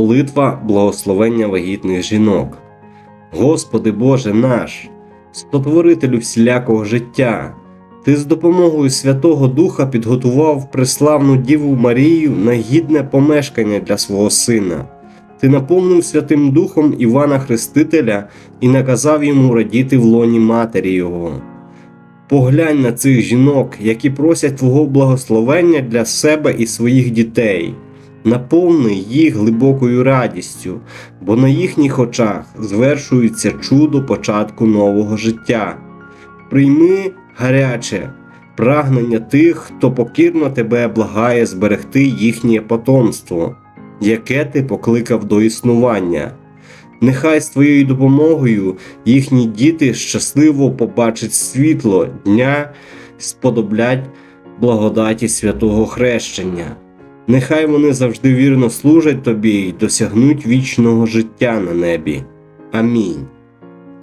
Молитва благословення вагітних жінок. Господи Боже наш, спотворителю всілякого життя, Ти з допомогою Святого Духа підготував преславну Діву Марію на гідне помешкання для свого Сина. Ти наповнив Святим Духом Івана Хрестителя і наказав йому радіти в лоні матері Його. Поглянь на цих жінок, які просять Твого благословення для себе і своїх дітей. Наповни їх глибокою радістю, бо на їхніх очах звершується чудо початку нового життя. Прийми гаряче прагнення тих, хто покірно тебе благає зберегти їхнє потомство, яке ти покликав до існування. Нехай з твоєю допомогою їхні діти щасливо побачать світло дня, сподоблять благодаті святого хрещення. Нехай вони завжди вірно служать тобі і досягнуть вічного життя на небі. Амінь.